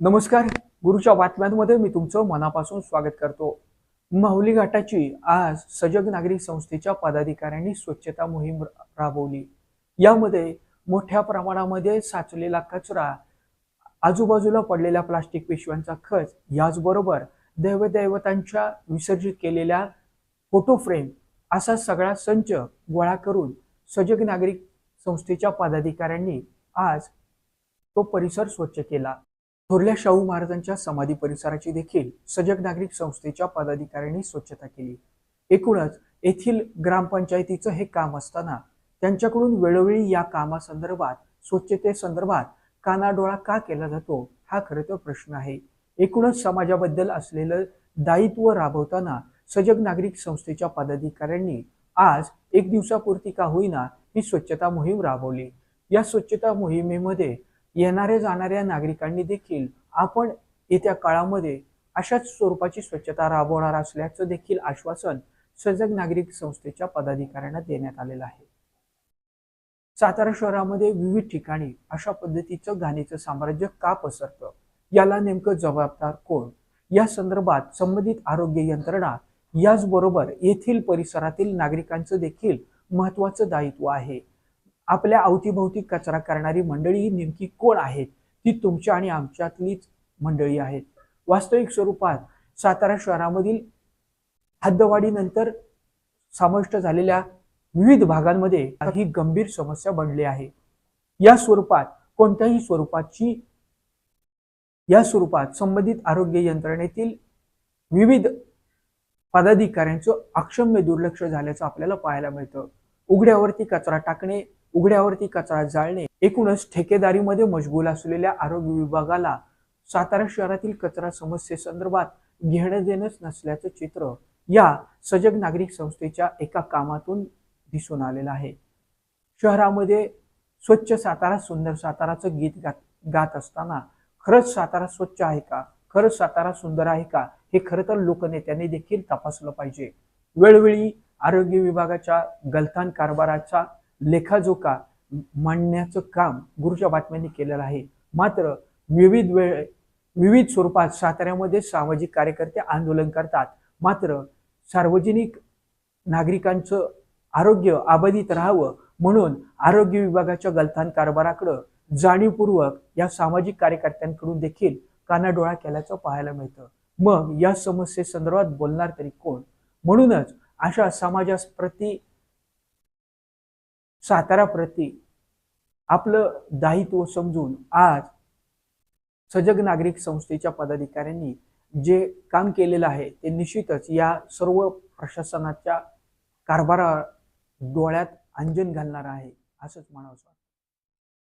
नमस्कार. गुरुच्या बातम्यांमध्ये मी तुमचं मनापासून स्वागत करतो. माहुली घाटाची आज सजग नागरिक संस्थेच्या पदाधिकाऱ्यांनी स्वच्छता मोहीम राबवली. यामध्ये मोठ्या प्रमाणामध्ये साचलेला कचरा आजूबाजूला पडलेल्या प्लास्टिक पिशव्यांचा खच याचबरोबर दैवदैवतांच्या विसर्जित केलेल्या फोटो फ्रेम असा सगळा संच गोळा करून सजग नागरिक संस्थेच्या पदाधिकाऱ्यांनी आज तो परिसर स्वच्छ केला. थोरल्या शाहू महाराजांच्या समाधी परिसराची देखील सजग नागरिक संस्थेच्या पदाधिकाऱ्यांनी स्वच्छता केली. एकूणच येथील ग्रामपंचायतीचं हे काम असताना त्यांच्याकडून वेळोवेळी या कामासंदर्भात स्वच्छतेसंदर्भात कानाडोळा का केला जातो हा खरं तर प्रश्न आहे. एकूणच समाजाबद्दल असलेलं दायित्व राबवताना सजग नागरिक संस्थेच्या पदाधिकाऱ्यांनी आज एक दिवसापुरती का होईना ही स्वच्छता मोहीम राबवली. या स्वच्छता मोहिमेमध्ये येणाऱ्या जाणाऱ्या नागरिकांनी देखील आपण येत्या काळामध्ये अशाच स्वरूपाची स्वच्छता राबवणार असल्याचं देखील आश्वासन सजग नागरिक संस्थेच्या पदाधिकाऱ्यांना देण्यात आलेलं आहे. सातारा शहरामध्ये विविध ठिकाणी अशा पद्धतीचं घाणीचं साम्राज्य का पसरतं? याला नेमकं जबाबदार कोण? या संदर्भात संबंधित आरोग्य यंत्रणा याचबरोबर येथील परिसरातील नागरिकांचं देखील महत्वाचं दायित्व आहे. आपल्या अवतीभोवती कचरा करणारी मंडळी ही नेमकी कोण आहेत? ती तुमच्या आणि आमच्यातलीच मंडळी आहेत. वास्तविक स्वरूपात सातारा शहरामधील हद्दवाढीनंतर समाविष्ट झालेल्या विविध भागांमध्ये ही गंभीर समस्या बनली आहे. या स्वरूपात कोणत्याही स्वरूपाची या स्वरूपात संबंधित आरोग्य यंत्रणेतील विविध पदाधिकाऱ्यांचं अक्षम्य दुर्लक्ष झाल्याचं आपल्याला पाहायला मिळतं. उघड्यावरती कचरा टाकणे उघड्यावरती कचरा जाळणे एकूणच ठेकेदारीमध्ये मजबूल असलेल्या आरोग्य विभागाला सातारा शहरातील कचरा समस्येसंदर्भात घेणं देणंच नसल्याचं चित्र या सजग नागरिक संस्थेच्या एका कामातून दिसून आलेलं आहे. शहरामध्ये स्वच्छ सातारा सुंदर साताराचं गीत गात गात असताना खरंच सातारा स्वच्छ आहे का? खरंच सातारा सुंदर आहे का? हे खरं तर लोकनेत्यांनी देखील तपासलं पाहिजे. वेळोवेळी आरोग्य विभागाच्या गलथान कारभाराचा लेखाजोखा मांडण्याचं काम गुरुच्या बातम्यांनी केलेलं आहे. मात्र विविध वेळ विविध स्वरूपात साताऱ्यामध्ये सामाजिक कार्यकर्ते आंदोलन करतात. मात्र सार्वजनिक नागरिकांचं आरोग्य अबाधित राहावं म्हणून आरोग्य विभागाच्या गलथान कारभाराकडं जाणीवपूर्वक या सामाजिक कार्यकर्त्यांकडून देखील कानाडोळा केल्याचं पाहायला मिळतं. मग या समस्येसंदर्भात बोलणार तरी कोण? म्हणूनच अशा समाजाप्रती साताराप्रती आपलं दायित्व समजून आज सजग नागरिक संस्थेच्या पदाधिकाऱ्यांनी जे काम केलेलं आहे ते निश्चितच या सर्व प्रशासनाच्या कारभारा डोळ्यात अंजन घालणार आहे असंच म्हणावं